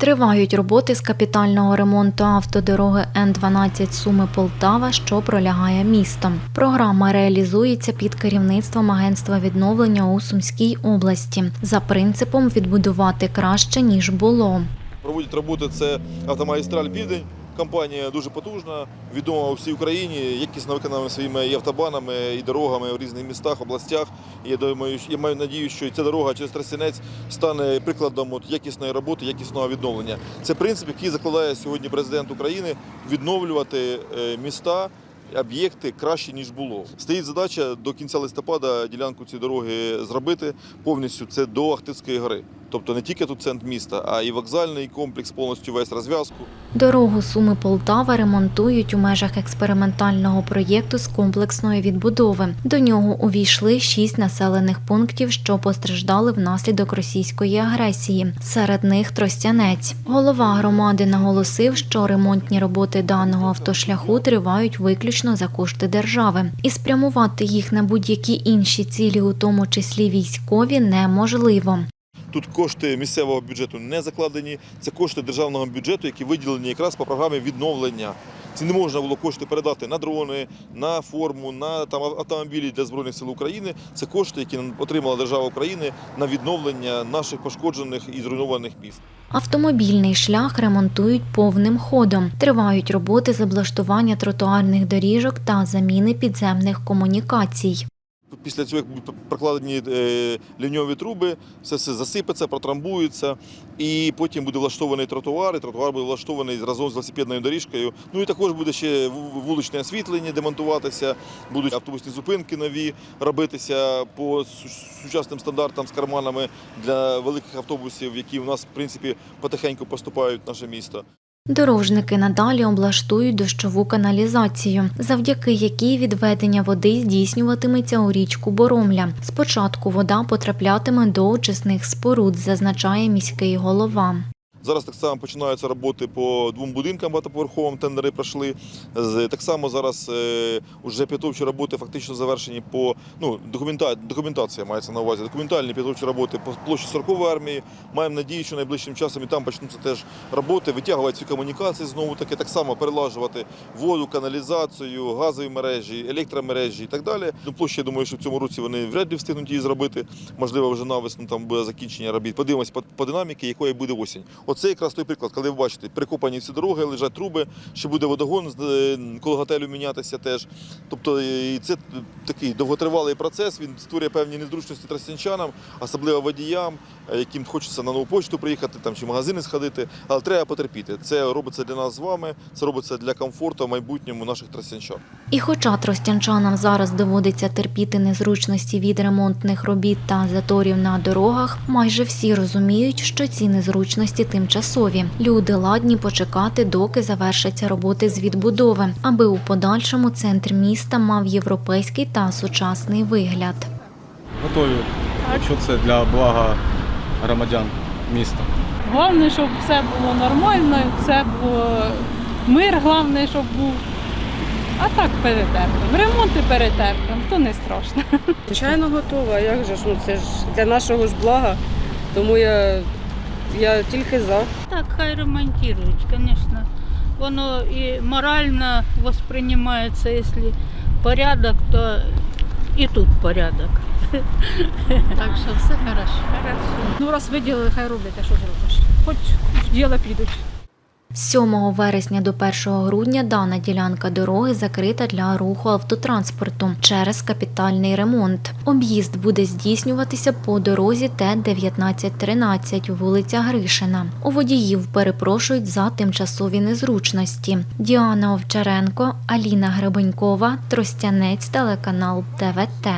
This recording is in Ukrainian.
Тривають роботи з капітального ремонту автодороги Н-12 Суми Полтава, що пролягає містом. Програма реалізується під керівництвом агентства відновлення у Сумській області за принципом відбудувати краще ніж було. Проводять роботи це автомагістраль Південь. Компанія дуже потужна, відома у всій Україні, якісно виконана своїми і автобанами, і дорогами в різних містах, областях. Я думаю, я маю надію, що ця дорога через Тростянець стане прикладом от якісної роботи, якісного відновлення. Це принцип, який закладає сьогодні президент України відновлювати е, міста. Об'єкти краще ніж було. Стоїть задача до кінця листопада ділянку цієї дороги зробити повністю це до Ахтирської гори. Тобто не тільки тут центр міста, а і вокзальний комплекс, повністю весь розв'язку. Дорогу Суми Полтава ремонтують у межах експериментального проєкту з комплексної відбудови. До нього увійшли шість населених пунктів, що постраждали внаслідок російської агресії. Серед них Тростянець. Голова громади наголосив, що ремонтні роботи даного автошляху тривають виключно за кошти держави, і спрямувати їх на будь-які інші цілі, у тому числі військові, неможливо. Тут кошти місцевого бюджету не закладені. Це кошти державного бюджету, які виділені якраз по програмі відновлення. Це не можна було кошти передати на дрони, на форму, на там автомобілі для збройних сил України. Це кошти, які отримала держава України на відновлення наших пошкоджених і зруйнованих міст. Автомобільний шлях ремонтують повним ходом. Тривають роботи з облаштування тротуарних доріжок та заміни підземних комунікацій. Після цього як будуть прокладені е, ліньові труби, все все засипеться, протрамбується, і потім буде влаштований тротуар, і тротуар буде влаштований разом з велосипедною доріжкою. Ну і також буде ще вуличне освітлення демонтуватися, будуть автобусні зупинки нові робитися по сучасним стандартам з карманами для великих автобусів, які в нас в принципі потихеньку поступають в наше місто. Дорожники надалі облаштують дощову каналізацію, завдяки якій відведення води здійснюватиметься у річку Боромля. Спочатку вода потраплятиме до очисних споруд, зазначає міський голова. Зараз так само починаються роботи по двом будинкам багатоповерховим, тендери пройшли. Так само зараз е, вже підготовчі роботи фактично завершені по ну, документа, документація мається на увазі. Документальні підготовчі роботи по площі 40 армії. Маємо надію, що найближчим часом і там почнуться теж роботи, витягувати ці комунікації знову таки, так само перелажувати воду, каналізацію, газові мережі, електромережі і так далі. Ну, площі, я думаю, що в цьому році вони вряд ли встигнуть її зробити. Можливо, вже навесну там буде закінчення робіт. Подивимось по, по динаміки, якою буде осінь. Оце якраз той приклад, коли ви бачите, прикопані всі дороги, лежать труби, ще буде водогон е, коло готелю мінятися теж. Тобто е, і це такий довготривалий процес. Він створює певні незручності тростянчанам, особливо водіям, е, яким хочеться на нову почту приїхати там чи магазини сходити. Але треба потерпіти. Це робиться для нас з вами, це робиться для комфорту в майбутньому наших тростянчан. І хоча тростянчанам зараз доводиться терпіти незручності від ремонтних робіт та заторів на дорогах, майже всі розуміють, що ці незручності тимчасові. Люди ладні почекати, доки завершаться роботи з відбудови, аби у подальшому центр міста мав європейський та сучасний вигляд. Готові, якщо це для блага громадян міста. Головне, щоб все було нормально, все було мир, головне, щоб був. А так перетерпимо. Ремонти перетерпимо, то не страшно. Звичайно, готова. Як же ж? Ну це ж для нашого ж блага. Тому я, я тільки за. Так, хай ремонтують, звісно. Воно і морально восприймається, якщо порядок, то і тут порядок. Так що все хорошо. Хорошо. Ну, раз виділили, хай роблять, а що зробиш? Хоч в діло підуть. З 7 вересня до 1 грудня дана ділянка дороги закрита для руху автотранспорту через капітальний ремонт. Об'їзд буде здійснюватися по дорозі Т-1913, вулиця Гришина. У водіїв перепрошують за тимчасові незручності. Діана Овчаренко, Аліна Гребенькова, Тростянець, телеканал ТВТ.